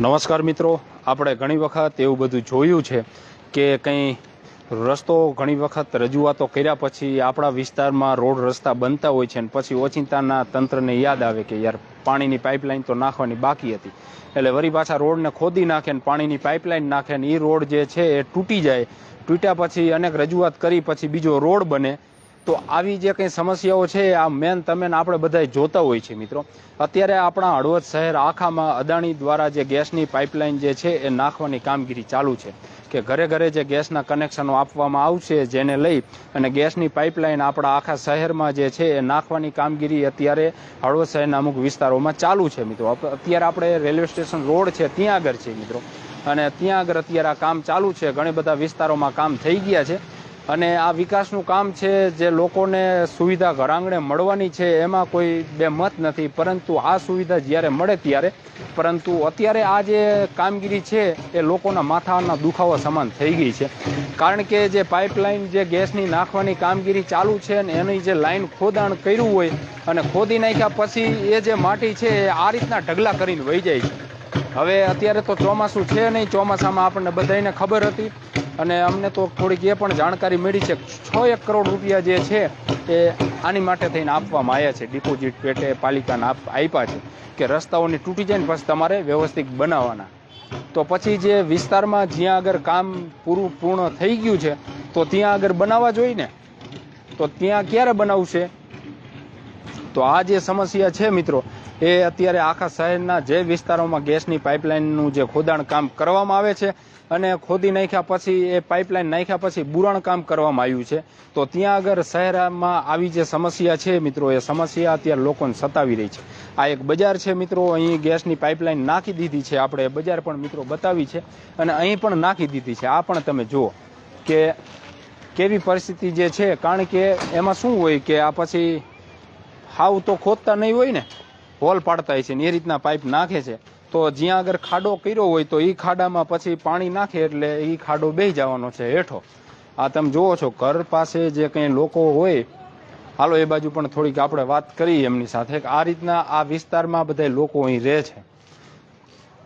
નમસ્કાર મિત્રો, આપણે ઘણી વખત એવું બધું જોયું છે કે કંઈ રસ્તો ઘણી વખત રજૂઆતો કર્યા પછી આપણા વિસ્તારમાં રોડ રસ્તા બનતા હોય છે અને પછી ઓચિંતાના તંત્રને યાદ આવે કે યાર પાણીની પાઇપલાઇન તો નાખવાની બાકી હતી. એટલે વરી પાછા રોડને ખોદી નાખે ને પાણીની પાઇપલાઇન નાખે ને એ રોડ જે છે એ તૂટી જાય. તૂટ્યા પછી અનેક રજૂઆત કરી, પછી બીજો રોડ બને. તો આવી જે કંઈ સમસ્યાઓ છે, આ મેન તમે આપણે બધા જોતા હોય છે મિત્રો. અત્યારે આપણા હળવદ શહેર આખામાં અદાણી દ્વારા જે ગેસની પાઇપલાઇન જે છે, એ નાખવાની કામગીરી ચાલુ છે કે ઘરે ઘરે જે ગેસના કનેક્શનો આપવામાં આવશે જેને લઈ અને ગેસની પાઇપલાઇન આપણા આખા શહેરમાં જે છે, એ નાખવાની કામગીરી અત્યારે હળવદ શહેરના અમુક વિસ્તારોમાં ચાલુ છે મિત્રો. અત્યારે આપણે રેલવે સ્ટેશન રોડ છે, ત્યાં આગળ છે મિત્રો. અને ત્યાં આગળ અત્યારે આ કામ ચાલુ છે. ઘણા બધા વિસ્તારોમાં કામ થઈ ગયા છે. અને આ વિકાસનું કામ છે જે લોકોને સુવિધા ઘરાંગણે મળવાની છે, એમાં કોઈ બે મત નથી. પરંતુ આ સુવિધા જ્યારે મળે ત્યારે, પરંતુ અત્યારે આ જે કામગીરી છે, એ લોકોના માથાના દુખાવા સમાન થઈ ગઈ છે. કારણ કે જે પાઇપલાઇન, જે ગેસની નાખવાની કામગીરી ચાલુ છે અને એની જે લાઈન ખોદાણ કર્યું હોય અને ખોદી નાખ્યા પછી એ જે માટી છે, એ આ રીતના ઢગલા કરીને વહી જાય છે. હવે અત્યારે તો ચોમાસું છે નહીં, ચોમાસામાં આપણને બધાને ખબર હતી અને અમને તો થોડીક એ પણ જાણકારી મળી છે છ એક કરોડ રૂપિયા જે છે એ આની માટે થઈને આપવામાં આવ્યા છે. ડિપોઝિટ પેટે પાલિકાને આપ, આપ્યા છે કે રસ્તાઓની તૂટી જાય ને પછી તમારે વ્યવસ્થિત બનાવવાના. તો પછી જે વિસ્તારમાં જ્યાં આગળ કામ પૂરું, પૂર્ણ થઈ ગયું છે, તો ત્યાં આગળ બનાવવા જોઈએ ને તો ત્યાં ક્યારે બનાવશે? તો આ જે સમસ્યા છે મિત્રો, એ અત્યારે આખા શહેરના જે વિસ્તારોમાં ગેસની પાઇપલાઇનનું જે ખોદાણ કામ કરવામાં આવે છે અને ખોદી નાખ્યા પછી, એ પાઇપલાઇન નાખ્યા પછી બુરાણ કામ કરવામાં આવ્યું છે. તો ત્યાં આગળ શહેરમાં આવી જે સમસ્યા છે મિત્રો, એ સમસ્યા અત્યારે લોકોને સતાવી રહી છે. આ એક બજાર છે મિત્રો, અહીં ગેસની પાઇપલાઇન નાખી દીધી છે. આપણે બજાર પણ મિત્રો બતાવી છે અને અહીં પણ નાખી દીધી છે. આ પણ તમે જુઓ કે કેવી પરિસ્થિતિ જે છે, કારણ કે એમાં શું હોય કે આ પછી હાવ તો ખોદતા નહીં હોય ને, હોલ પાડતા હોય છે ને, એ રીતના પાઇપ નાખે છે. તો જ્યાં આગળ ખાડો કર્યો હોય તો એ ખાડામાં પછી પાણી નાખે એટલે એ ખાડો બેહી જવાનો છે હેઠો. આ તમે જુઓ છો, ઘર પાસે જે કંઈ લોકો હોય, હાલો એ બાજુ પણ થોડીક આપણે વાત કરીએ એમની સાથે આ રીતના આ વિસ્તારમાં બધા લોકો અહીં રહે છે.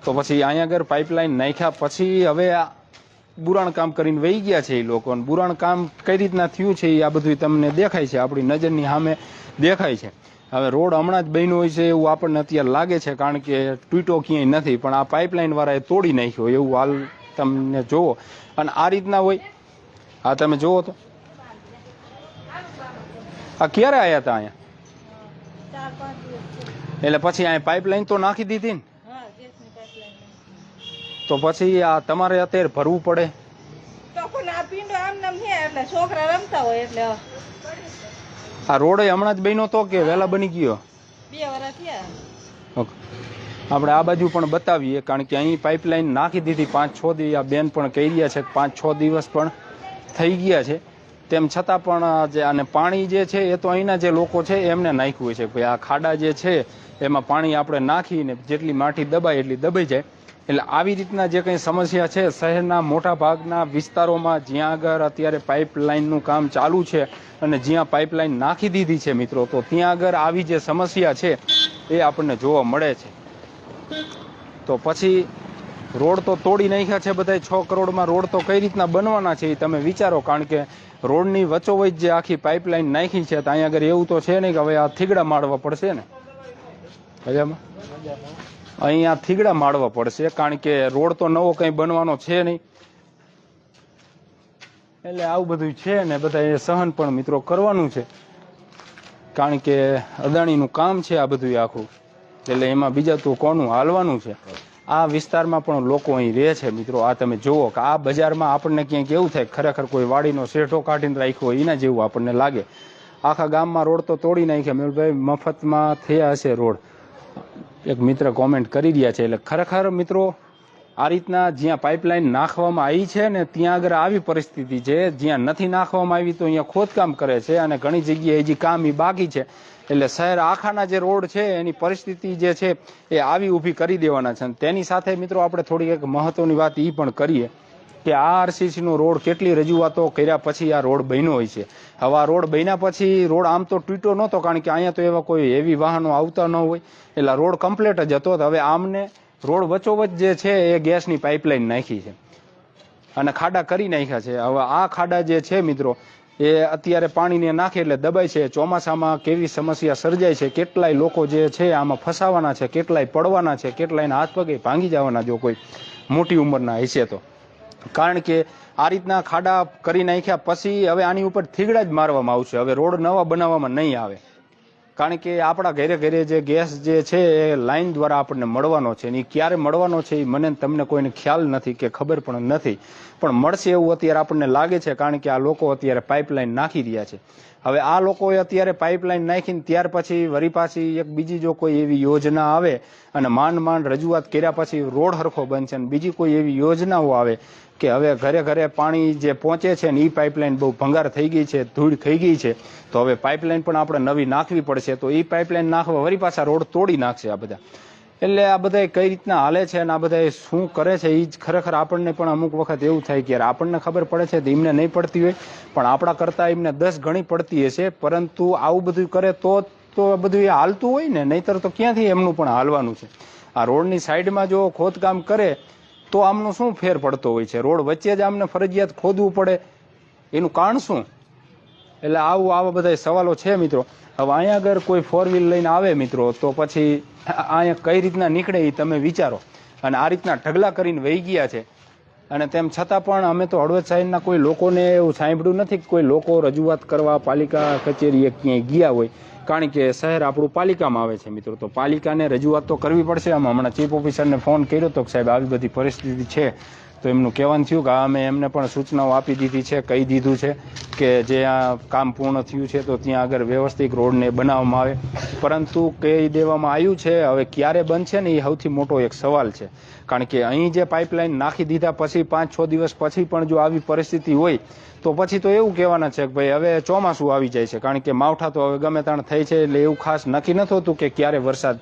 તો પછી અહીંયા આગળ પાઇપલાઇન નાખ્યા પછી હવે આ બુરાણ કામ કરીને વહી ગયા છે એ લોકો. બુરાણ કામ કઈ રીતના થયું છે એ આ બધું તમને દેખાય છે, આપણી નજરની સામે દેખાય છે. હવે રોડ હમણાં જ બન્યો હોય છે એવું આપણને અત્યારે લાગે છે, કારણ કે તૂટો ક્યાંય નથી, પણ આ પાઇપલાઇન વાળાએ તોડી નાખ્યો એવું હાલ તમને જોવો અને આ રીતના હોય, આ તમે જોવો તો આ ક્યારે આવ્યા હતા અહીંયા. એટલે પછી અહીંયા પાઇપલાઇન તો નાખી દીધી ને. તો પછી આ તમારે અત્યારે ભરવું પડે છોકરા રમતા હોય એટલે આ રોડ હમણાં જ બન્યો તો કે વહેલા બની ગયો? બે વર્ષ થયા. ઓકે. આપણે આ બાજુ પણ બતાવીએ કારણ કે અહીં પાઇપલાઇન નાખી દીધી પાંચ છ દિવસ આ બેન પણ કહી રહ્યા છે પાંચ છ દિવસ પણ થઈ ગયા છે. તેમ છતાં પણ જે અને પાણી જે છે એ તો અહીંના જે લોકો છે એમને નાખ્યું હોય છે. કે ભાઈ આ ખાડા જે છે એમાં પાણી આપણે નાખીને જેટલી માટી દબાય એટલી દબાઈ જાય. એટલે આવી રીતના જે કંઈ સમસ્યા છે, શહેરના મોટા ભાગના વિસ્તારોમાં જ્યાં આગળ અત્યારે પાઇપલાઇનનું કામ ચાલુ છે અને જ્યાં પાઇપલાઇન નાખી દીધી છે મિત્રો, તો ત્યાં આગળ આવી જે સમસ્યા છે એ આપણને જોવા મળે છે. તો પછી રોડ તો તોડી નાખ્યા છે બધા છ કરોડમાં રોડ તો કઈ રીતના બનવાના છે એ તમે વિચારો, કારણ કે રોડની વચ્ચોવચ્ચ જે આખી પાઇપલાઇન નાખી છે તો અહીંયા આગળ એવું તો છે નહીં કે હવે આ થીગડા મારવા પડશે ને? મજામાં? અહીંયા થીગડા મારવા પડશે, કારણ કે રોડ તો નવો કંઈ બનવાનો છે નહીં. એટલે આવું બધું છે ને બધા સહન પણ મિત્રો કરવાનું છે. કારણ કે અદાણીનું કામ છે આ બધું આખું. એટલે એમાં બીજા તો કોનું હાલવાનું છે? આ વિસ્તારમાં પણ લોકો અહીં રહે છે મિત્રો. આ તમે જુઓ કે આ બજારમાં આપણને ક્યાંક એવું થાય, ખરેખર કોઈ વાડીનો શેઠો કાઢીને રાખ્યો એના જેવું આપણને લાગે. આખા ગામમાં રોડ તો તોડી નાખ્યા. મેળભાઈ મફતમાં થયા હશે રોડ. એક મિત્ર કોમેન્ટ કરી રહ્યા છે. એટલે ખરેખર મિત્રો, આ રીતના જ્યાં પાઇપલાઇન નાખવામાં આવી છે ને ત્યાં આગળ આવી પરિસ્થિતિ છે. જ્યાં નથી નાખવામાં આવી તો અહીંયા ખોદકામ કરે છે અને ઘણી જગ્યાએ હજી કામ એ બાકી છે. એટલે શહેર આખાના જે રોડ છે, એની પરિસ્થિતિ જે છે એ આવી ઊભી કરી દેવાના છે. તેની સાથે મિત્રો આપણે થોડી એક મહત્વની વાત એ પણ કરીએ. કે આ આરસીસી નો રોડ કેટલી રજૂઆતો કર્યા પછી આ રોડ બન્યો હોય છે. હવે આ રોડ બન્યા પછી રોડ આમ તો તૂટ્યો નહોતો, કારણ કે અહીંયા તો એવા કોઈ હેવી વાહનો આવતા ન હોય. એટલે રોડ કમ્પ્લીટ જ હતો. હવે આમને રોડ વચ્ચોવચ જે છે એ ગેસની પાઇપલાઇન નાખી છે. અને ખાડા કરી નાખ્યા છે. હવે આ ખાડા જે છે મિત્રો, એ અત્યારે પાણીને નાખે એટલે દબાય છે. ચોમાસામાં કેવી સમસ્યા સર્જાય છે? કેટલાય લોકો જે છે આમાં ફસાવાના છે? કેટલાય પડવાના છે? કેટલાયના હાથ પગે ભાંગી જવાના જો કોઈ મોટી ઉંમરના હશે તો. કારણ કે આ રીતના ખાડા કરી નાખ્યા પછી હવે આની ઉપર થીગડા જ મારવામાં આવશે. હવે રોડ નવા બનાવવામાં નહીં આવે. કારણ કે આપણા ઘરે ઘરે જે ગેસ જે છે એ લાઈન દ્વારા આપણને મળવાનો છે અને એ ક્યારે મળવાનો છે એ મને તમને કોઈને ખ્યાલ નથી કે ખબર પણ નથી. પણ મળશે એવું અત્યારે આપણને લાગે છે કારણ કે આ લોકો અત્યારે પાઇપલાઇન નાખી રહ્યા છે. હવે આ લોકોએ અત્યારે પાઇપલાઇન નાખીને ત્યાર પછી વરી પાછી એક બીજી જો કોઈ એવી યોજના આવે અને માંડ માંડ રજૂઆત કર્યા પછી રોડ હરખો બનશે અને બીજી કોઈ એવી યોજનાઓ આવે કે હવે ઘરે ઘરે પાણી જે પહોંચે છે ને એ પાઇપલાઇન બહુ ભંગાર થઈ ગઈ છે, ધૂળ થઈ ગઈ છે, તો હવે પાઇપલાઇન પણ આપણે નવી નાખવી પડશે. તો એ પાઇપલાઇન નાખવા વળી પાછા રોડ તોડી નાખશે આ બધા. એટલે આ બધા કઈ રીતના હાલે છે અને આ બધા શું કરે છે એ જ ખરેખર આપણને પણ અમુક વખત એવું થાય કે આપણને ખબર પડે છે તો એમને નહીં પડતી હોય. પણ આપણા કરતાં એમને દસ ગણી પડતી હશે, પરંતુ આવું બધું કરે તો તો બધું એ હાલતું હોય ને, નહીતર તો ક્યાંથી એમનું પણ હાલવાનું છે. આ રોડની સાઈડમાં જો ખોદકામ કરે તો આમનો શું ફેર પડતો હોય છે? રોડ વચ્ચે જ આમને ફરજિયાત ખોદવું પડે. એનું કારણ શું? એટલે આવું, આવા બધા સવાલો છે મિત્રો. હવે અહીંયા આગળ કોઈ ફોર વ્હીલ લઈને આવે મિત્રો, તો પછી અહીંયા કઈ રીતના નીકળે એ તમે વિચારો. અને આ રીતના ઢગલા કરીને વહી ગયા છે. અને તેમ છતાં પણ અમે તો હળવદ સાહેબના કોઈ લોકોને એવું સાંભળ્યું નથી કે કોઈ લોકો રજૂઆત કરવા પાલિકા કચેરીએ ક્યાંય ગયા હોય. કારણ કે શહેર આપણું પાલિકામાં આવે છે મિત્રો. તો પાલિકાને રજૂઆત તો કરવી પડશે. આમ હમણાં ચીફ ઓફિસરને ફોન કર્યો તો કે સાહેબ, આવી બધી પરિસ્થિતિ છે. તો એમનું કહેવાનું થયું કે અમે એમને પણ સૂચનાઓ આપી દીધી છે, કહી દીધું છે કે જે આ કામ પૂર્ણ થયું છે તો ત્યાં આગળ વ્યવસ્થિત રોડને બનાવવામાં આવે. પરંતુ કહી દેવામાં આવ્યું છે, હવે ક્યારે બનશે ને એ સૌથી મોટો એક સવાલ છે. કારણ કે અહીં જે પાઇપલાઇન નાખી દીધા પછી પાંચ છ દિવસ પછી પણ જો આવી પરિસ્થિતિ હોય, તો પછી તો એવું કહેવાના છે કે ભાઈ હવે ચોમાસું આવી જાય છે. કારણ કે માવઠા તો હવે ગમે તાણ થઈ છે, એટલે એવું ખાસ નક્કી નથી હોતું કે ક્યારે વરસાદ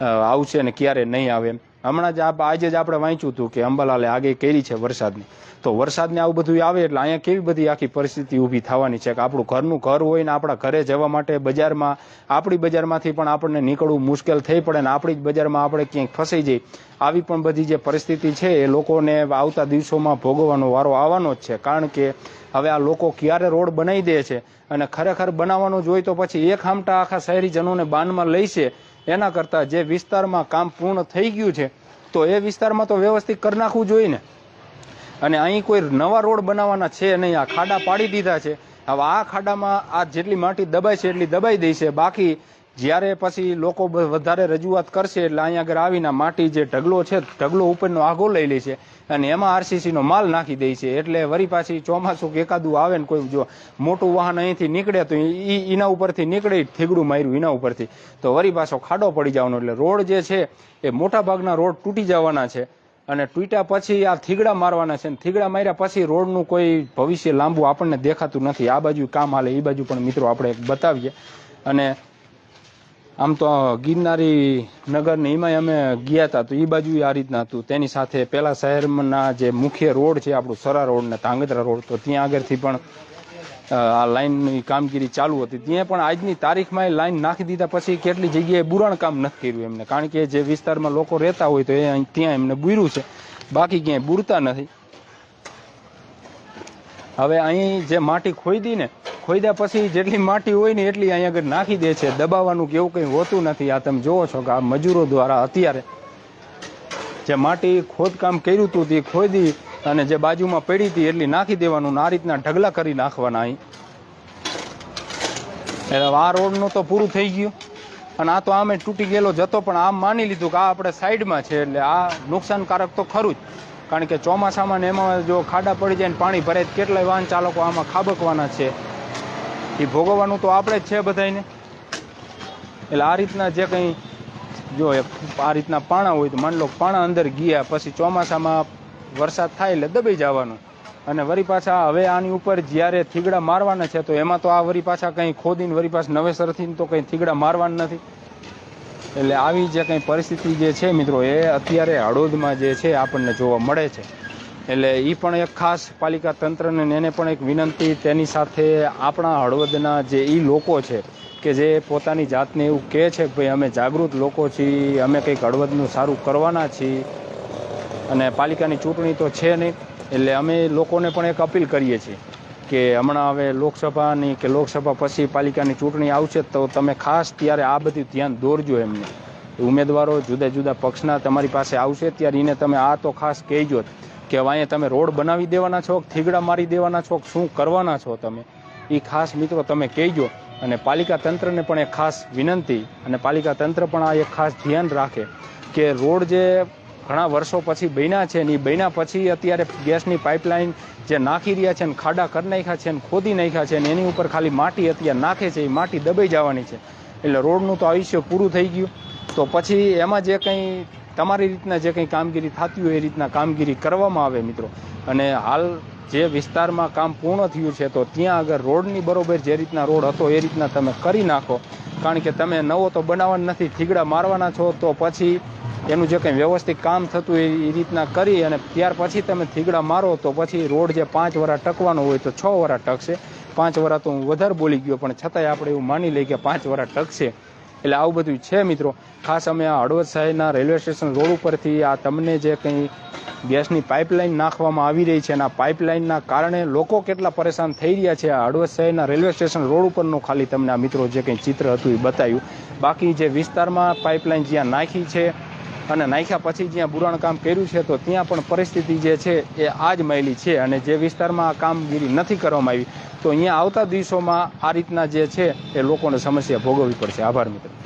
આવશે ને ક્યારે નહીં આવે એમ. હમણાં જ આજે જ આપણે વાંચ્યું હતું કે અંબાલાલે આગે કરી છે વરસાદની. તો વરસાદને આવું બધું આવે એટલે અહીંયા કેવી બધી આખી પરિસ્થિતિ ઊભી થવાની છે? કે આપણું ઘરનું ઘર હોય ને આપણા ઘરે જવા માટે બજારમાં, આપણી બજારમાંથી પણ આપણને નીકળવું મુશ્કેલ થઈ પડે ને આપણી જ બજારમાં આપણે ક્યાંક ફસાઈ જઈએ. આવી પણ બધી જે પરિસ્થિતિ છે એ લોકોને આવતા દિવસોમાં ભોગવવાનો વારો આવવાનો જ છે. કારણ કે હવે આ લોકો ક્યારે રોડ બનાવી દે છે? અને ખરેખર બનાવવાનું જોઈ તો પછી એક હામટા આખા શહેરીજનોને બાનમાં લઈ છે. એના કરતાં જે વિસ્તારમાં કામ પૂર્ણ થઈ ગયું છે, તો એ વિસ્તારમાં તો વ્યવસ્થિત કરી નાખવું જોઈએ ને. અને અહીં કોઈ નવા રોડ બનાવવાના છે નહીં, આ ખાડા પાડી દીધા છે. હવે આ ખાડામાં આ જેટલી માટી દબાય છે એટલી દબાઈ દઈ છે. બાકી જ્યારે પછી લોકો વધારે રજૂઆત કરશે એટલે અહીંયા આગળ આવીને માટી જે ઢગલો છે, ઢગલો ઉપરનો આગો લઈ લે છે અને એમાં આરસીસીનો માલ નાખી દે છે. એટલે વરી પાછી ચોમાસું કે એકાદું આવે ને કોઈ જો મોટું વાહન અહીંથી નીકળે તો ઈ એના ઉપરથી નીકળે થીગડું માર્યું એના ઉપરથી. તો વરી પાછો ખાડો પડી જવાનો. એટલે રોડ જે છે એ મોટા ભાગના રોડ તૂટી જવાના છે અને તૂટ્યા પછી આ થીગડા મારવાના છે. થીગડા માર્યા પછી રોડનું કોઈ ભવિષ્ય લાંબુ આપણને દેખાતું નથી. આ બાજુ કામ હાલે એ બાજુ પણ મિત્રો આપણે બતાવીએ. અને આમ તો ગિરનારી નગરની એમાંય અમે ગયા હતા તો એ બાજુ આ રીતના હતું. તેની સાથે પેલા શહેરના જે મુખ્ય રોડ છે, આપણું સરા રોડ ને ધાંગધ્રા રોડ, તો ત્યાં આગળથી પણ આ લાઈનની કામગીરી ચાલુ હતી. ત્યાં પણ આજની તારીખમાં એ લાઇન નાખી દીધા પછી કેટલી જગ્યાએ બુરાણ કામ નથી કર્યું એમને. કારણ કે જે વિસ્તારમાં લોકો રહેતા હોય તો એ ત્યાં એમને બુર્યું છે. બાકી ક્યાંય બુરતા નથી. હવે અહીં જે માટી ખોઈ દી ને ખોઈદા પછી જેટલી માટી હોય ને એટલી અહીંયા આગળ નાખી દે છે. દબાવવાનું કે એવું કંઈ હોતું નથી. આ તમે જોવો છો કે આ મજૂરો દ્વારા અત્યારે જે માટી ખોદકામ કર્યું હતું તે ખોદી અને જે બાજુમાં પડી હતી એટલી નાખી દેવાનું આ રીતના ઢગલા કરી નાખવાના અહીં. એટલે આ રોડનું તો પૂરું થઈ ગયું. અને આ તો આમે તૂટી ગયેલો જતો, પણ આમ માની લીધું કે આ આપણે સાઈડમાં છે એટલે આ નુકસાનકારક તો ખરું જ. કારણ કે ચોમાસામાં ને એમાં જો ખાડા પડી જાય ને પાણી ભરાય તો કેટલાય વાહન ચાલકો આમાં ખાબકવાના છે. એ ભોગવવાનું તો આપણે જ છે બધાને એટલે આ રીતના જે કંઈ જો આ રીતના પાણા હોય તો માની લો પાણા અંદર ગયા પછી ચોમાસામાં વરસાદ થાય એટલે દબાઈ જવાનું. અને વરી પાછા હવે આની ઉપર જ્યારે થીગડા મારવાના છે તો એમાં તો આ વરી પાછા કંઈ ખોદીને વરી પાછા નવેસરથી તો કંઈ થીગડા મારવાના નથી. એટલે આવી જે કંઈ પરિસ્થિતિ જે છે મિત્રો એ અત્યારે હળોદમાં જે છે આપણને જોવા મળે છે. એટલે એ પણ એક ખાસ પાલિકા તંત્રને એને પણ એક વિનંતી તેની સાથે આપણા હળવદના જે એ લોકો છે કે જે પોતાની જાતને એવું કહે છે ભાઈ, અમે જાગૃત લોકો છીએ, અમે કંઈક હળવદનું સારું કરવાના છીએ. અને પાલિકાની ચૂંટણી તો છે નહીં, એટલે અમે લોકોને પણ એક અપીલ કરીએ છીએ કે હમણાં હવે લોકસભાની કે લોકસભા પછી પાલિકાની ચૂંટણી આવશે તો તમે ખાસ ત્યારે આ બધું ધ્યાન દોરજો એમને. ઉમેદવારો જુદા જુદા પક્ષના તમારી પાસે આવશે ત્યારે એને તમે આ તો ખાસ કહેજો જ. કે અહીંયા તમે રોડ બનાવી દેવાના છો, થીગડા મારી દેવાના છો, શું કરવાના છો તમે? એ ખાસ મિત્રો તમે કહેજો. અને પાલિકા તંત્રને પણ એક ખાસ વિનંતી, અને પાલિકા તંત્ર પણ આ એક ખાસ ધ્યાન રાખે કે રોડ જે ઘણા વર્ષો પછી બન્યા છે ને એ બન્યા પછી અત્યારે ગેસની પાઇપલાઇન જે નાખી રહ્યા છે ને ખાડા કરી નાખ્યા છે ને ખોદી નાખ્યા છે ને એની ઉપર ખાલી માટી અત્યારે નાખે છે એ માટી દબાઈ જવાની છે. એટલે રોડનું તો આયુષ્ય પૂરું થઈ ગયું. તો પછી એમાં જે કંઈ તમારી રીતના જે કંઈ કામગીરી થતી હોય એ રીતના કામગીરી કરવામાં આવે મિત્રો. અને હાલ જે વિસ્તારમાં કામ પૂર્ણ થયું છે, તો ત્યાં આગળ રોડની બરોબર જે રીતના રોડ હતો એ રીતના તમે કરી નાખો. કારણ કે તમે નવો તો બનાવવાનો નથી, થીગડા મારવાના છો, તો પછી એનું જે કંઈ વ્યવસ્થિત કામ થતું એ રીતના કરી અને ત્યાર પછી તમે થીગડા મારો, તો પછી રોડ જે પાંચ વરા ટકવાનો હોય તો છ વરા ટકશે. પાંચ વરા તો હું વધારે બોલી ગયો, પણ છતાંય આપણે એવું માની લઈએ કે પાંચ વરા ટકશે. એટલે આવું બધું છે મિત્રો. ખાસ અમે આ હળવદ શહેરના રેલવે સ્ટેશન રોડ ઉપરથી આ તમને જે કંઈ ગેસની પાઇપલાઇન નાખવામાં આવી રહી છે અને આ પાઇપલાઇનના કારણે લોકો કેટલા પરેશાન થઈ રહ્યા છે આ હળવદ શહેરના રેલવે સ્ટેશન રોડ ઉપરનું ખાલી તમને આ મિત્રો જે કંઈ ચિત્ર હતું એ બતાવ્યું. બાકી જે વિસ્તારમાં પાઇપલાઇન જ્યાં નાખી છે અને નાખ્યા પછી જ્યાં બુરાણ કામ કર્યું છે, તો ત્યાં પણ પરિસ્થિતિ જે છે, એ આ જ માયલી છે અને જે વિસ્તારમાં આ કામગીરી નથી કરવામાં આવી, તો અહીંયા આવતા દિવસોમાં આ રીતના જે છે, એ લોકોને સમસ્યા ભોગવવી પડશે. આભાર મિત્રો.